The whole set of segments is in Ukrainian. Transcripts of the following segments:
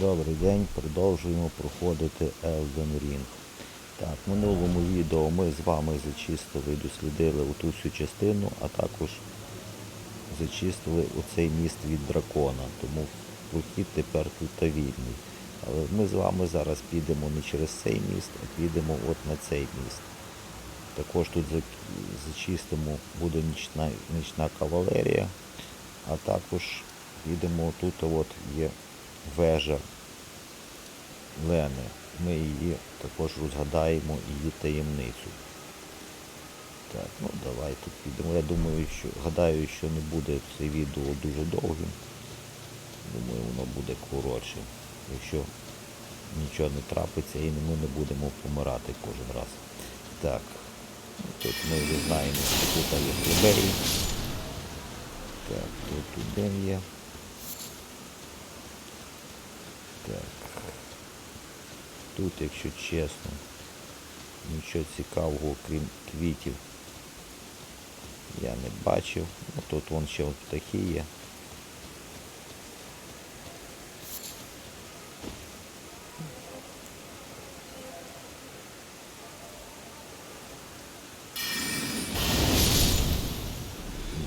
Добрий день, продовжуємо проходити Elden Ring. Так, в минулому відео ми з вами зачистили і дослідили оту всю частину, а також зачистили оцей міст від дракона, тому прохід тепер тут та вільний. Але ми з вами зараз підемо не через цей міст, а підемо от на цей міст. Також тут зачистимо, буде нічна, нічна кавалерія, а також підемо тут от є вежа Лени. Ми її також розгадаємо її таємницю. Так, ну давайте підемо. Я думаю, що гадаю, що не буде це відео дуже довгим. Думаю, воно буде коротше. Якщо нічого не трапиться і ми не будемо помирати кожен раз. Так. ну, Тут ми вже знаємо, що тут є. Так, тут один є. Так. Тут, якщо чесно, нічого цікавого, крім квітів, я не бачив. Ну, тут вон ще от птахи є.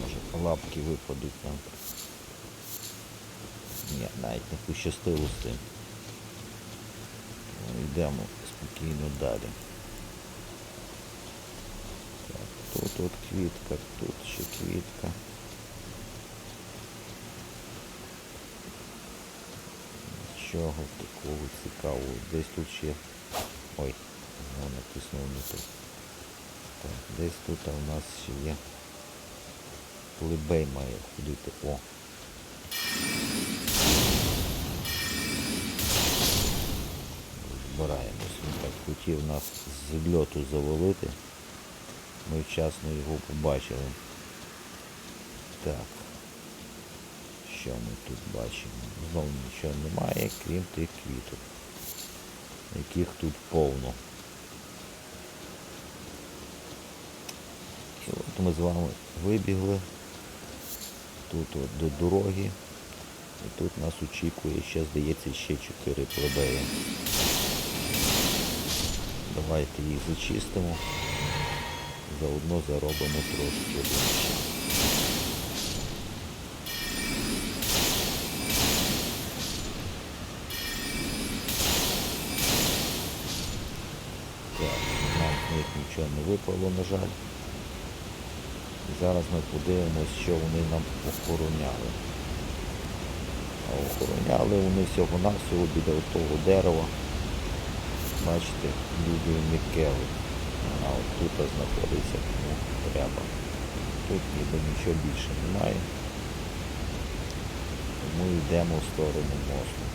Може лапки випадуть нам. Ні, навіть не пощастило з цим. Йдемо спокійно далі. Так, тут от квітка, тут ще квітка. Нічого такого цікавого. Десь тут ще... Ой, знову натиснув не тут. Так, десь тут у нас ще є. Плебей має ходити. О! Хотів нас з льоту завалити. Ми вчасно його побачили. Так. Що ми тут бачимо? Знову нічого немає, крім тих квіток, яких тут повно. І от ми з вами вибігли тут от до дороги. І тут нас очікує ще, здається, ще чотири плебеї. Давайте їх зачистимо. Заодно заробимо трошки грошей. Так, нам з них нічого не випало, на жаль. Зараз ми подивимось, що вони нам охороняли. А охороняли вони всього-навсього біля того дерева. Бачите, люди Мікели. А от тут знаходиться ну, ряба. Тут ніби нічого більше немає. Тому йдемо в сторону мосту.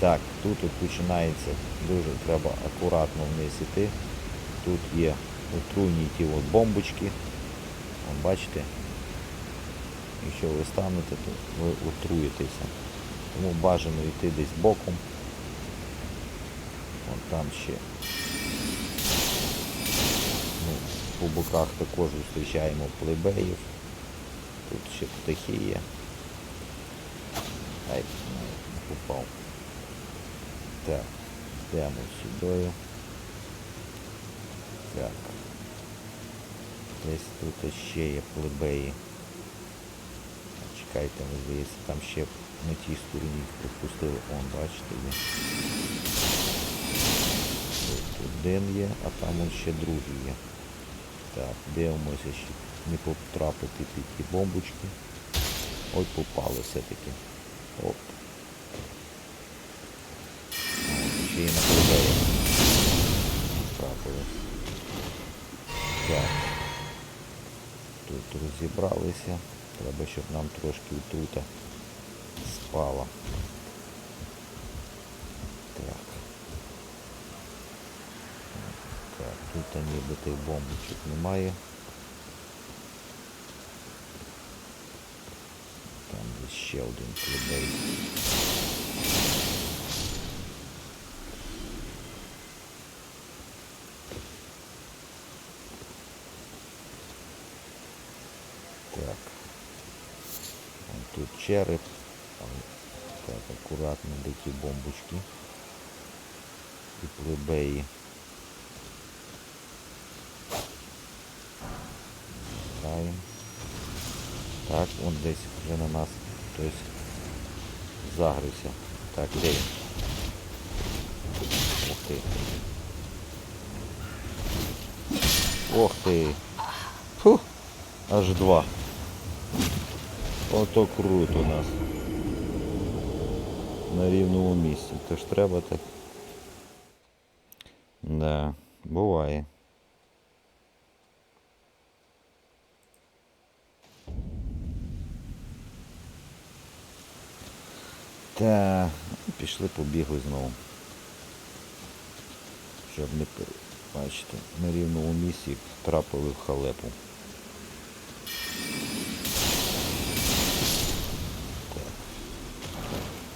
Так, тут от починається, дуже треба акуратно вниз іти. Тут є отруйні ті от бомбочки. Вон, бачите? Якщо ви станете, то ви отруєтеся. Тому бажано йти десь боком. Вон там ще. Ну, по боках також зустрічаємо плебеїв. Тут ще птахи є. Ай, не попав. Так, йдемо сюди. Так. Десь тут ще є плебеї. Чекайте, мені здається, там ще на тій стороні пропустили. Он, бачите, є. Тут один є, а там он ще другий є. Так, дивимося, щоб не потрапити під ті бомбочки. Ой, попали все-таки. Оп. Ще й на плебеї. Трапили. Так. Тут розібралися. Треба, щоб нам трошки отрута спала. Так. Так, ніби тих бомбочок немає. Там ще один плебей. Так. Вон тут череп. Так, акуратно де ті бомбочки. І плебеї. Так, он десь вже на нас хтось загрився. Так, де він? Ух ти. Ох ти. Фух, аж два. Ото круто у нас. На рівному місці. То ж треба так. Да, буває. Та пішли, побігли знову. Щоб не бачите, на рівному місці трапили в халепу. Так,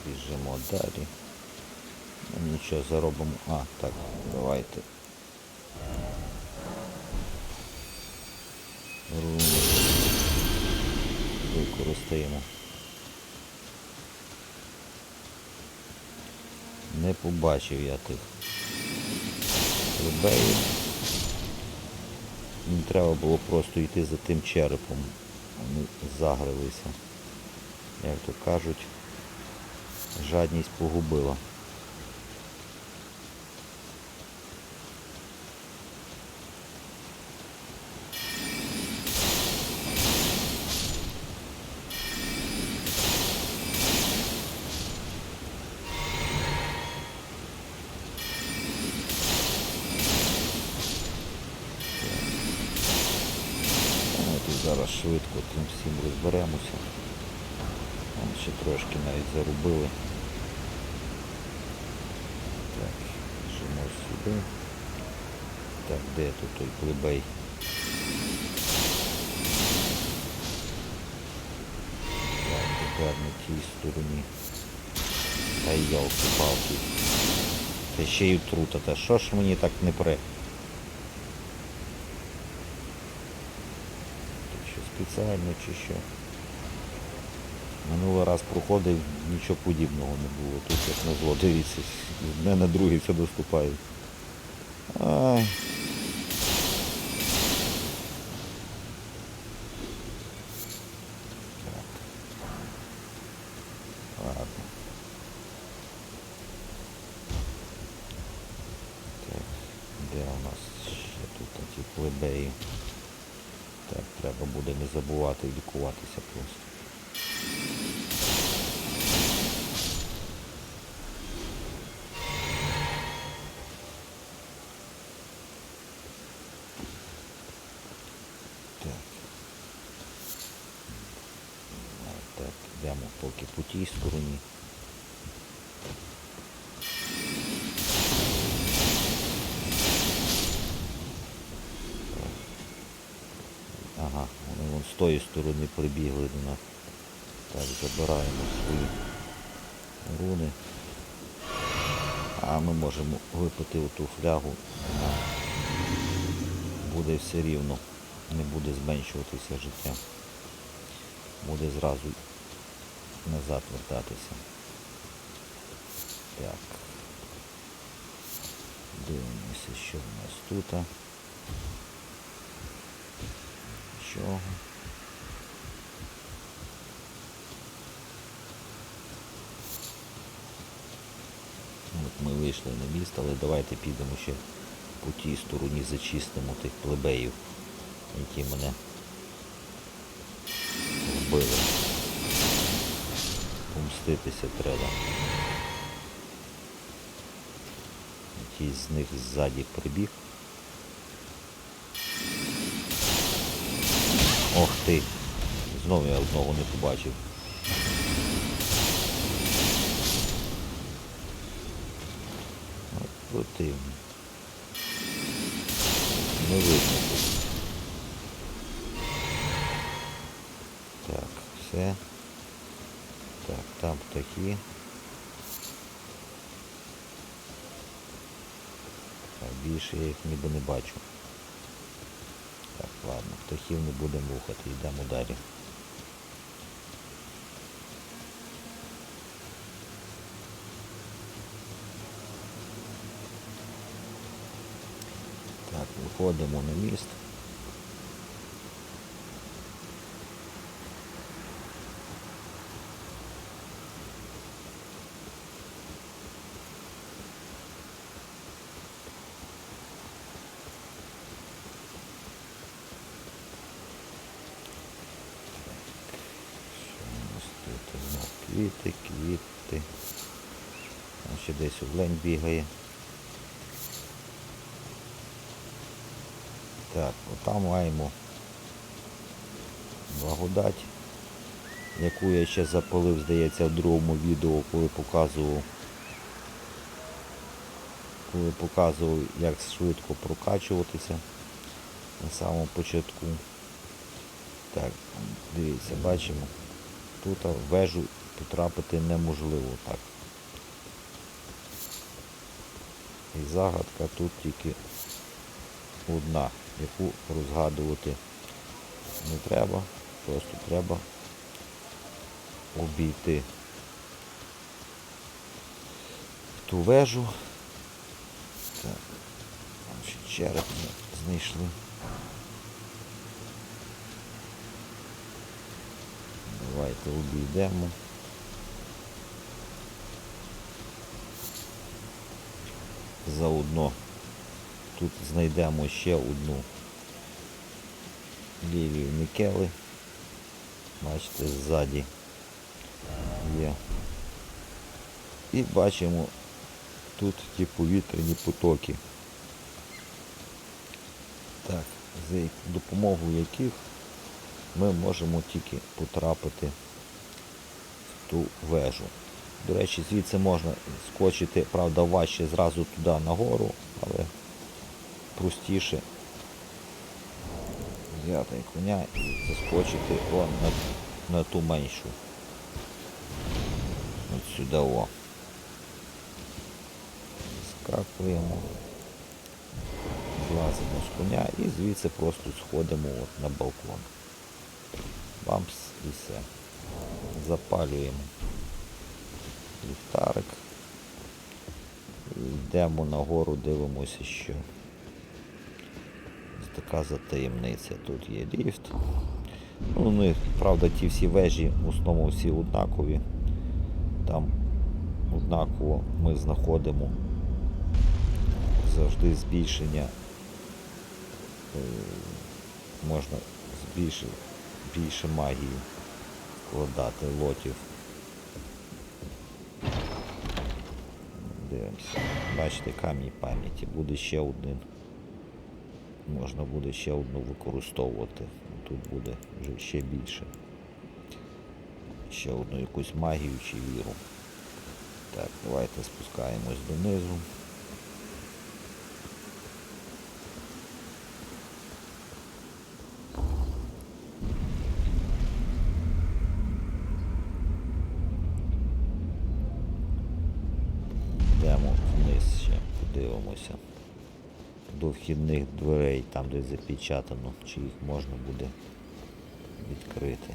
біжимо далі. Ну, нічого, заробимо. А, так, давайте. Руни використаємо. Не побачив я тих рубеїв. Їм треба було просто йти за тим черепом. Вони загрилися. Як то кажуть, жадність погубила. Давайте зараз швидко тим всім розберемося. Там ще трошки навіть зарубили. Так, біжимо сюди. Так, де тут той плебей? Так, тепер на тій стороні. Та йолки-палки. Та ще й трута. Та що ж мені так не пре? Спеціально чи що? Минулий раз проходив, нічого подібного не було. Тут як назло, дивіться, в мене друге все доступають. Ай. Так. Ладно. Так, де у нас ще тут ті плебеї? Так, треба буде не забувати лікуватися просто. Так. А, Так, йдемо поки по тій стороні. Ага, вони вон з тої сторони прибігли до нас. Так, забираємо свої руни. А ми можемо випити оту флягу. Буде все рівно. Не буде зменшуватися життя. Буде зразу назад вертатися. Так. Дивимося, що в нас тут. Чого? От ми вийшли на міст, але давайте підемо ще по тій стороні зачистимо тих плебеїв, які мене вбили. Помститися треба. Якийсь з них ззаді прибіг. Ох ти! Знову я одного не побачив. От противно. Не видно тут. Так, все. Так, там птахи. Так, більше я їх ніби не бачу. Ладно, птахів не будемо рухати, йдемо далі. Так, виходимо на міст. Так, отам маємо благодать, яку я ще запалив, здається, в другому відео, коли показував, коли показував, як швидко прокачуватися на самому початку. Так, дивіться, бачимо, тут вежу потрапити неможливо так. І загадка тут тільки одна, яку розгадувати не треба, просто треба обійти ту вежу. Так, ще череп ми знайшли. Давайте обійдемо. Заодно тут знайдемо ще одну лілію Мікели. Бачите, ззаді є. І бачимо тут ті повітряні потоки. Так, за допомогою яких ми можемо тільки потрапити в ту вежу. До речі, звідси можна скочити, правда, важче зразу туди нагору, але простіше взяти коня і заскочити о, на, на ту меншу. От сюди о. Скакуємо, злазимо з коня і звідси просто сходимо от на балкон. Бампс і все. Запалюємо ліхтарик. Йдемо нагору, дивимося, що. Така за таємниця. Тут є ліфт. Ну, вони, правда, ті всі вежі в основному всі однакові. Там однаково ми знаходимо завжди збільшення. е, Можна збільшити більше магії вкладати лотів. Дивимося. Бачите, камінь пам'яті. Буде ще один. Можна буде ще одну використовувати. Тут буде вже ще більше. Ще одну якусь магію чи віру. Так, давайте спускаємось донизу. Йдемо вниз ще, подивимося до вхідних дверей, там де запечатано, чи їх можна буде відкрити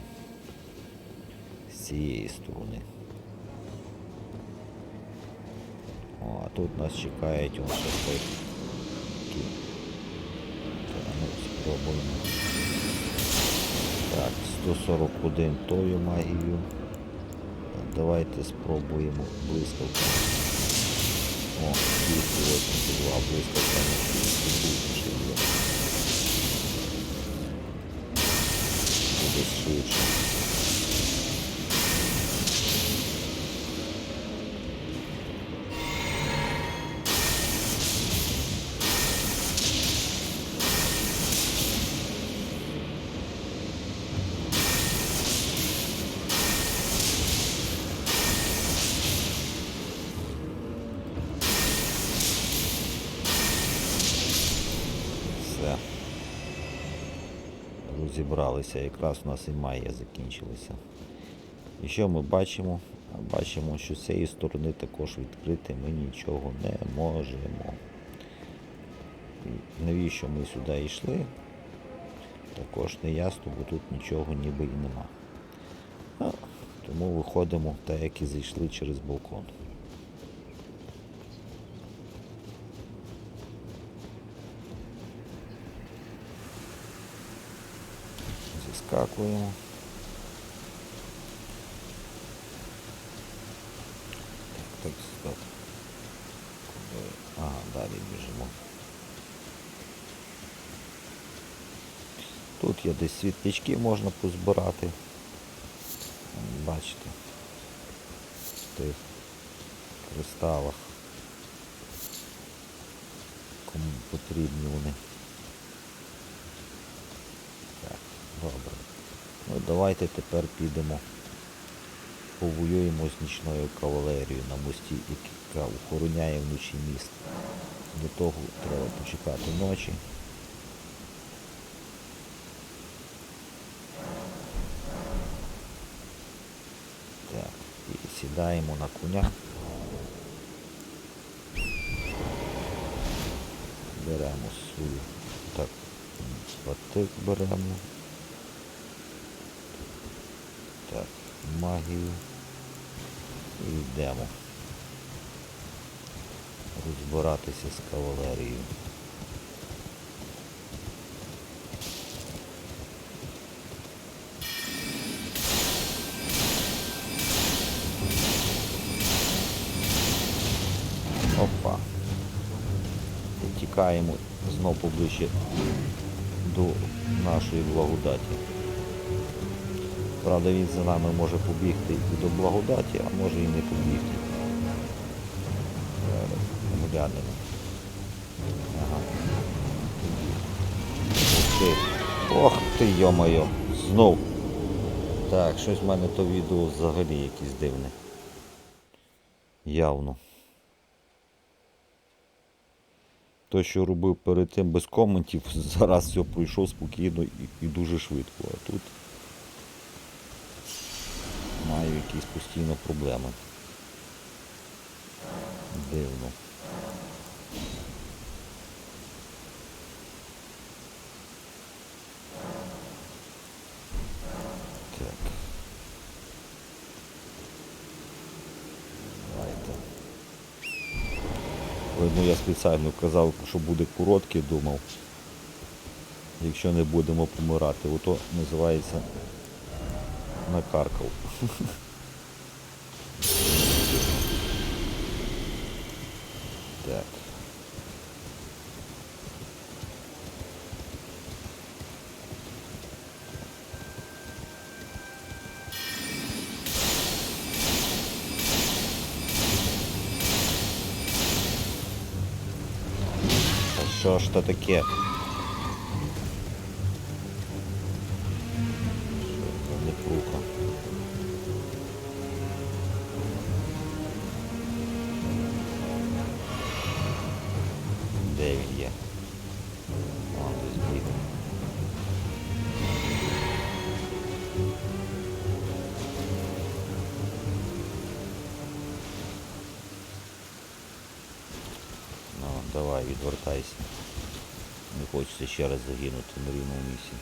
з цієї сторони. О, а тут нас чекають он ще той. такий. Та, ну, спробуємо. Так, 141 тою магію. Давайте спробуємо блискавку. О, 282 блискавка на 200 є. Буде швидше. Розібралися, якраз у нас і майя закінчилася. І що ми бачимо? Бачимо, що з цієї сторони також відкрити ми нічого не можемо. Навіщо ми сюди йшли? Також не ясно, бо тут нічого ніби і нема. Тому виходимо так, як і зайшли через балкон. Перескакуємо. Так, так, стоп. Ага, далі біжимо. Тут є десь світлячки можна позбирати. Бачите. В тих кристалах. Кому потрібні вони. Так, добре. Ну давайте тепер підемо. Повоюємо з нічною кавалерією на мості, яка охороняє вночі міст. До того треба почекати ночі. Так, і сідаємо на коня. Беремо свою. Так, патик беремо. Так, магію. І йдемо. Розбиратися з кавалерією. Опа. Тікаємо знов поближче до нашої благодаті. Правда, він за нами може побігти і до благодаті, а може і не побігти. Глянемо. Ага. Ух ти. Ох ти, йо-моє, знов. Так, щось в мене то відео взагалі якесь дивне. Явно. То, що робив перед тим без коментів, зараз все пройшов спокійно і, і дуже швидко. А тут маю якісь постійно проблеми. Дивно. Ну я спеціально казав, що буде короткий, думав. Якщо не будемо помирати, ото називається накаркав. Так. Та що ж то таке? Відвертайся. Не хочеться ще раз загинути на рівному місці.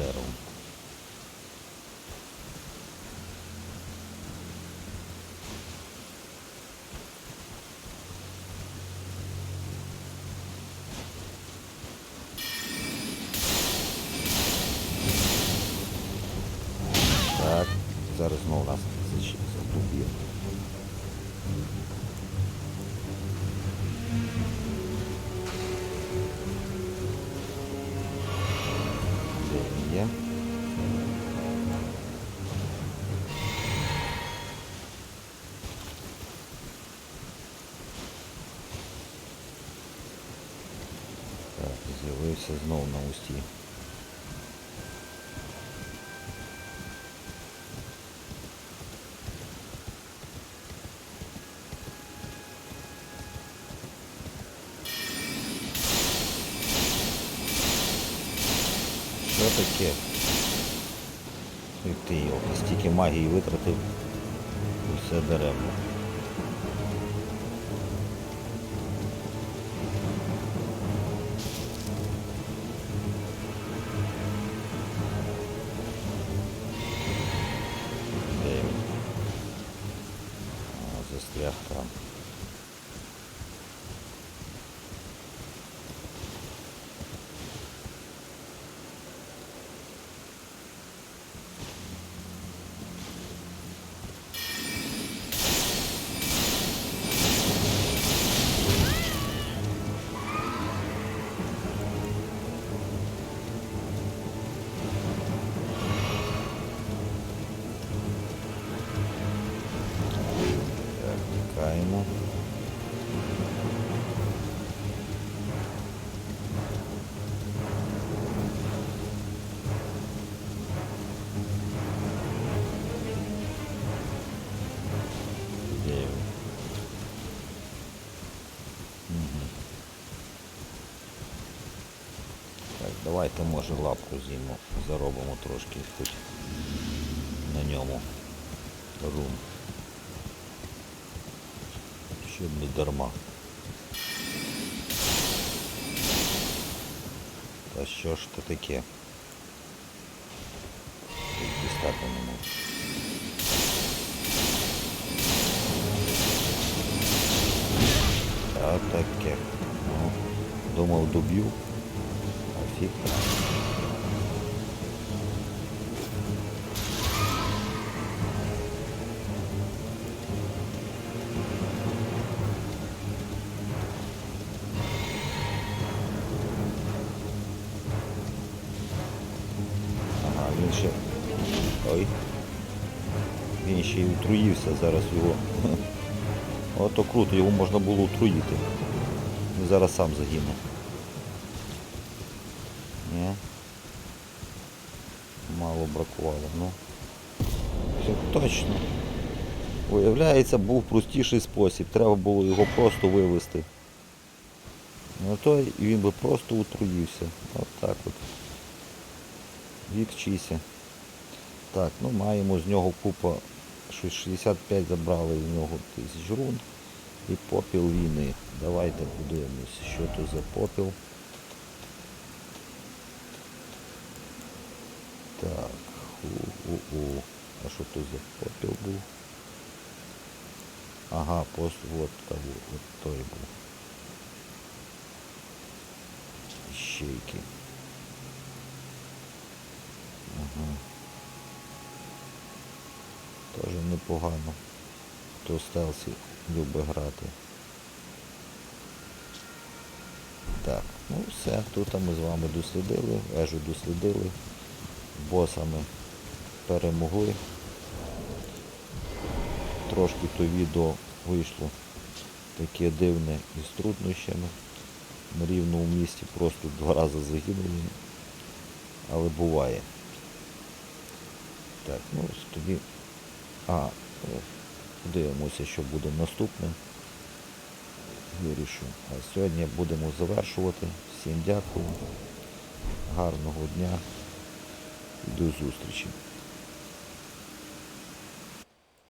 Деревом. Так, зараз знову нас зач- І ти його стільки магії витратив. усе даремно. Так, давайте може лапку з'їмо, заробимо трошки хоч на ньому. Рум. Дарма. Та що ж то таке? Дістати не можу. Та таке. Ну, думав доб'ю, а фіг так. Отруївся зараз його. Ото круто, його можна було отруїти. Він зараз сам загине. Ні. Мало бракувало, ну. Все точно. Виявляється, був простіший спосіб. Треба було його просто вивезти. Ну то він би просто отруївся. От так от. Вік. Так, ну маємо з нього купа, щось 65 забрали з нього тисяч рун і попіл війни. Давайте подивимось, що тут за попіл. Так, у-у-у. А що тут за попіл був? Ага, пост вот того, от той був. Щейки. Ага. Теж непогано. Хто в стелсі любить грати. Так, ну все, тут ми з вами дослідили, вежу дослідили, босами перемогли. Трошки то відео вийшло таке дивне із труднощами. На рівному місці просто два рази загинули. Але буває. Так, ну тоді. А, дивимося, подивимося, що буде наступним. Вирішу. А сьогодні будемо завершувати. Всім дякую. Гарного дня і до зустрічі.